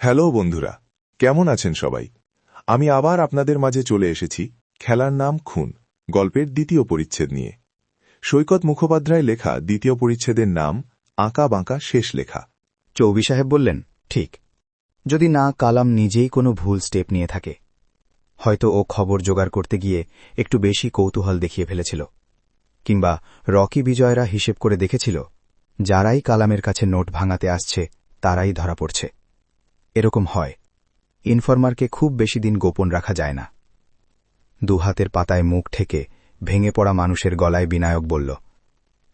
Hello বন্ধুরা, কেমন আছেন সবাই? আমি আবার আপনাদের মাঝে চলে এসেছি খেলার নাম খুন, গল্পের দ্বিতীয় পরিচ্ছেদ নিয়ে। সৈকত মুখোপাধ্যায় লেখা দ্বিতীয় পরিচ্ছেদের নাম আঁকা বাঁকা শেষ লেখা। চৌবি সাহেব বললেন, ঠিক। যদি না কালাম নিজেই কোনো ভুল স্টেপ নিয়ে থাকে, হয়তো ও খবর জোগাড় করতে গিয়ে একটু বেশি কৌতূহল দেখিয়ে ফেলেছিল। কিংবা রকি বিজয়রা হিসেব করে দেখেছিল, যারাই কালামের কাছে নোট ভাঙাতে আসছে, তারাই ধরা পড়ছে। এরকম হয়। ইনফরমারকে খুব বেশি দিন গোপন রাখা যায় না। দুহাতের পাতায় মুখ ঠেকে ভেঙে পড়া মানুষের গলায় বিনায়ক বলল,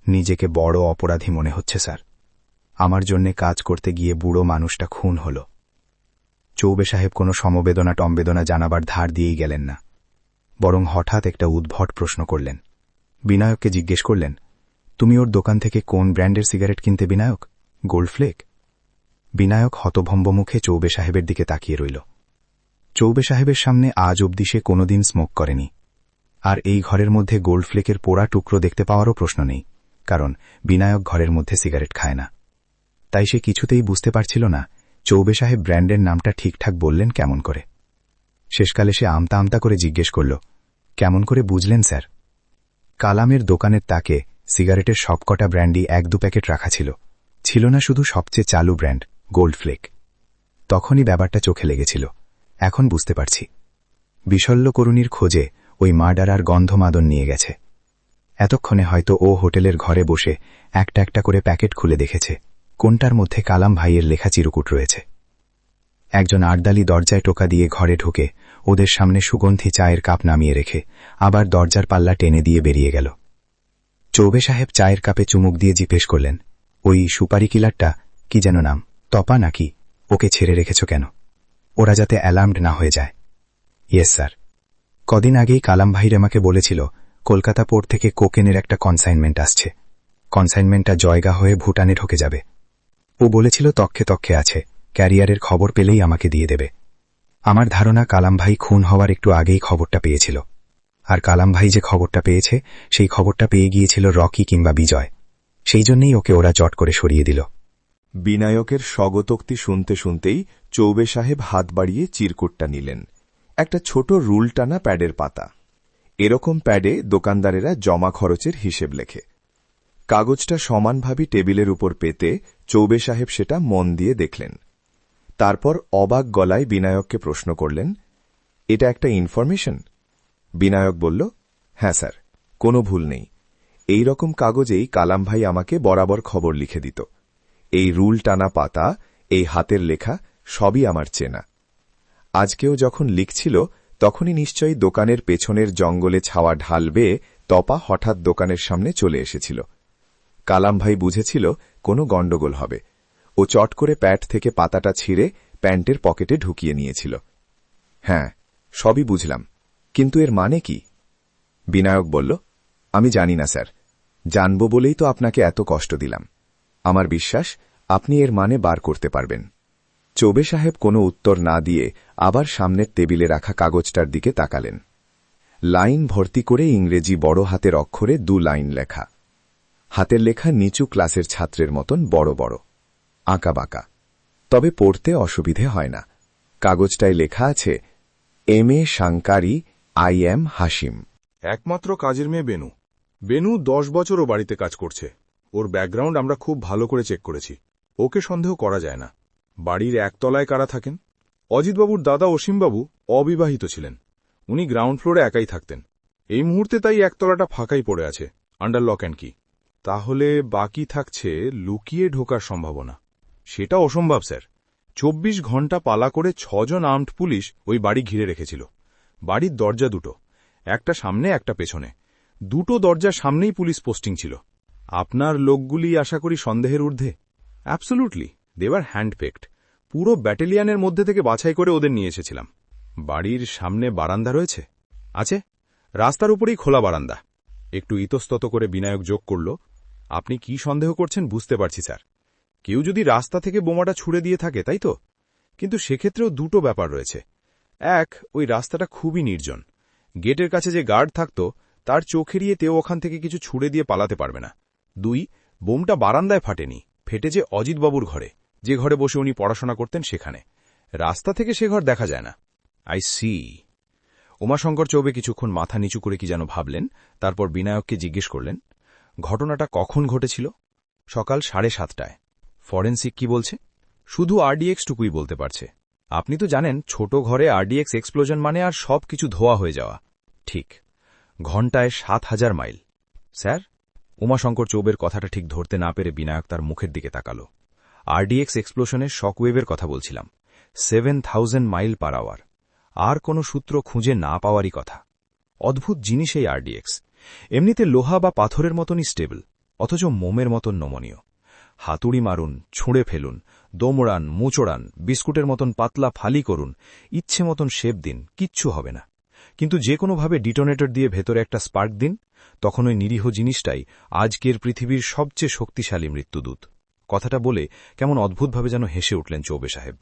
নিজেকে বড় অপরাধী মনে হচ্ছে, স্যার। আমার জন্যে কাজ করতে গিয়ে বুড়ো মানুষটা খুন হল। চৌবে সাহেব কোনো সমবেদনা টম্বেদনা জানাবার ধার দিয়েই গেলেন না। বরং হঠাৎ একটা উদ্ভট প্রশ্ন করলেন। বিনায়ককে জিজ্ঞেস করলেন, তুমি ওর দোকান থেকে কোন ব্র্যান্ডের সিগারেট কিনতে বিনায়ক? গোল্ডফ্লেক বিনায়ক হতভম্ব মুখে চৌবে সাহেবের দিকে তাকিয়ে রইল। চৌবে সাহেবের সামনে আজ অবধি সে কোনোদিন স্মোক করেনি। আর এই ঘরের মধ্যে গোল্ড ফ্লেকের পোড়া টুকরো দেখতে পাওয়ারও প্রশ্ন নেই, কারণ বিনায়ক ঘরের মধ্যে সিগারেট খায় না। তাই সে কিছুতেই বুঝতে পারছিল না চৌবে সাহেব ব্র্যান্ডের নামটা ঠিকঠাক বললেন কেমন করে। শেষকালে সে আমতা আমতা করে জিজ্ঞেস করল, কেমন করে বুঝলেন স্যার? কালামের দোকানের তাকে সিগারেটের সবকটা ব্র্যান্ডই এক দু প্যাকেট রাখা ছিল। ছিল না শুধু সবচেয়ে চালু ব্র্যান্ড গোল্ড ফ্লেক। তখনই ব্যাপারটা চোখে লেগেছিল। এখন বুঝতে পারছি। বিশল্য করুণীর খোঁজে ওই মার্ডারার গন্ধমাদন নিয়ে গেছে। এতক্ষণে হয়তো ও হোটেলের ঘরে বসে একটা একটা করে প্যাকেট খুলে দেখেছে। কোনটার মধ্যে কালাম ভাইয়ের লেখা চিরকুট রয়েছে। একজন আর্দালি দরজায় টোকা দিয়ে ঘরে ঢুকে ওদের সামনে সুগন্ধি চায়ের কাপ নামিয়ে রেখে আবার দরজার পাল্লা টেনে দিয়ে বেরিয়ে গেল। চৌবে সাহেব চায়ের কাপে চুমুক দিয়ে জিজ্ঞেস করলেন, ওই সুপারি কিলারটা কি যেন নাম? তপা নাকি ওকে ছেড়ে রেখেছ কেন? ওরা যাতে অ্যালার্মড না হয়ে যায়। Yes, sir. কদিন আগেই কালাম ভাইর আমাকে বলেছিল, কলকাতা পোর্ট থেকে কোকেনের একটা কনসাইনমেন্ট আসছে। কনসাইনমেন্টটা জয়গা হয়ে ভুটানে ঢোকে যাবে। ও বলেছিল, তক্ষে তক্ষে আছে। ক্যারিয়ারের খবর পেলেই আমাকে দিয়ে দেবে। আমার ধারণা, কালাম ভাই খুন হওয়ার একটু আগেই খবরটা পেয়েছিল। আর কালাম ভাই যে খবরটা পেয়েছে, সেই খবরটা পেয়ে গিয়েছিল রকি কিংবা বিজয়। সেই জন্যই ওকে ওরা চট করে সরিয়ে দিল। বিনায়কের স্বগতোক্তি শুনতে শুনতেই চৌবে সাহেব হাত বাড়িয়ে চিরকুটটা নিলেন। একটা ছোট রুল টানা প্যাডের পাতা। এরকম প্যাডে দোকানদারেরা জমা খরচের হিসেব লেখে। কাগজটা সমানভাবে টেবিলের উপর পেতে চৌবে সাহেব সেটা মন দিয়ে দেখলেন। তারপর অবাক গলায় বিনায়ককে প্রশ্ন করলেন, এটা একটা ইনফরমেশন? বিনায়ক বলল হ্যাঁ স্যার, কোনো ভুল নেই। এই রকম কাগজেই কালাম ভাই আমাকে বরাবর খবর লিখে দিত। এই রুল টানা পাতা, এই হাতের লেখা সবই আমার চেনা। আজকেও যখন লিখছিল, তখনই নিশ্চয়ই দোকানের পেছনের জঙ্গলে ছাওয়া ঢাল বেয়ে তপা হঠাৎ দোকানের সামনে চলে এসেছিল। কালাম ভাই বুঝেছিল কোনো গণ্ডগোল হবে। ও চট করে প্যাট থেকে পাতাটা ছিঁড়ে প্যান্টের পকেটে ঢুকিয়ে নিয়েছিল। হ্যাঁ সবই বুঝলাম। কিন্তু এর মানে কি? বিনায়ক বলল, আমি জানি না, স্যার। জানব বলেই তো আপনাকে এত কষ্ট দিলাম। আমার বিশ্বাস, আপনি এর মানে বার করতে পারবেন। চৌবে সাহেব কোনো উত্তর না দিয়ে আবার সামনের টেবিলে রাখা কাগজটার দিকে তাকালেন। লাইন ভর্তি করে ইংরেজি বড় হাতের অক্ষরে দু লাইন লেখা। হাতের লেখা নিচু ক্লাসের ছাত্রের মতন বড় বড়। আঁকা বাঁকা। তবে পড়তে অসুবিধে হয় না। কাগজটায় লেখা আছে, M A Sankari I M Hashim একমাত্র কাজের মেয়ে বেনু। বেনু দশ বছরও বাড়িতে কাজ করছে। ওর ব্যাকগ্রাউন্ড আমরা খুব ভালো করে চেক করেছি। ওকে সন্দেহ করা যায় না। বাড়ির একতলায় কারা থাকেন? অজিতবাবুর দাদা অসীমবাবু অবিবাহিত ছিলেন। উনি গ্রাউন্ড ফ্লোরে একাই থাকতেন। এই মুহূর্তে তাই একতলাটা ফাঁকাই পড়ে আছে আন্ডার লক অ্যান্ড কি তাহলে বাকি থাকছে লুকিয়ে ঢোকার সম্ভাবনা। সেটা অসম্ভব, স্যার। চব্বিশ ঘণ্টা পালা করে ছজন আর্মড পুলিশ ওই বাড়ি ঘিরে রেখেছিল। বাড়ির দরজা দুটো, একটা সামনে, একটা পেছনে। দুটো দরজার সামনেই পুলিশ পোস্টিং ছিল। আপনার লোকগুলি আশা করি সন্দেহের ঊর্ধ্বে। অ্যাবসোলুটলি দেবার হ্যান্ডপেকড পুরো ব্যাটালিয়ানের মধ্যে থেকে বাছাই করে ওদের নিয়ে এসেছিলাম। বাড়ির সামনে বারান্দা রয়েছে? আছে। রাস্তার উপরেই খোলা বারান্দা। একটু ইতস্তত করে বিনায়ক যোগ করল, আপনি কি সন্দেহ করছেন বুঝতে পারছি, স্যার। কেউ যদি রাস্তা থেকে বোমাটা ছুড়ে দিয়ে থাকে, তাই তো? কিন্তু সেক্ষেত্রেও দুটো ব্যাপার রয়েছে। এক, ওই রাস্তাটা খুবই নির্জন। গেটের কাছে যে গার্ড থাকত, তার চোখ এড়িয়ে তেও ওখান থেকে কিছু ছুড়ে দিয়ে পালাতে পারবে না। দুই, বোমটা বারান্দায় ফাটেনি, ফেটেছে অজিতবাবুর ঘরে, যে ঘরে বসে উনি পড়াশোনা করতেন সেখানে। রাস্তা থেকে সে ঘর দেখা যায় না। I C. উমাশঙ্কর চৌবে কিছুক্ষণ মাথা নিচু করে কি যেন ভাবলেন, তারপর বিনায়ককে জিজ্ঞেস করলেন, ঘটনাটা কখন ঘটেছিল? সকাল সাড়ে সাতটায়। ফরেন্সিক কি বলছে? শুধু আরডিএক্স টুকুই বলতে পারছে। আপনি তো জানেন, ছোট ঘরে আরডিএক্স এক্সপ্লোজন মানে আর সব কিছু ধোয়া হয়ে যাওয়া। ঠিক ঘণ্টায় সাত হাজার মাইল। স্যার উমাশঙ্কর চৌবের কথাটা ঠিক ধরতে না পেরে বিনায়ক তার মুখের দিকে তাকাল। আরডিএক্স এক্সপ্লোশনের শকওয়েভের কথা বলছিলাম। Seven thousand mile per hour. আর কোনো সূত্র খুঁজে না পাওয়ারই কথা। অদ্ভুত জিনিস এই আরডিএক্স। এমনিতে লোহা বা পাথরের মতনই স্টেবল, অথচ মোমের মতন নমনীয়। হাতুড়ি মারুন, ছুঁড়ে ফেলুন, দোমড়ান, মুচড়ান, বিস্কুটের মতন পাতলা ফালি করুন, ইচ্ছে মতন শেপ দিন, কিচ্ছু হবে না। কিন্তু যে কোনোভাবে ডিটোনেটর দিয়ে ভেতরে একটা স্পার্ক দিন, তখন ওই নিরীহ জিনিসটাই আজকের পৃথিবীর সবচেয়ে শক্তিশালী মৃত্যুদূত। কথাটা বলে কেমন অদ্ভুতভাবে যেন হেসে উঠলেন চৌবে সাহেব।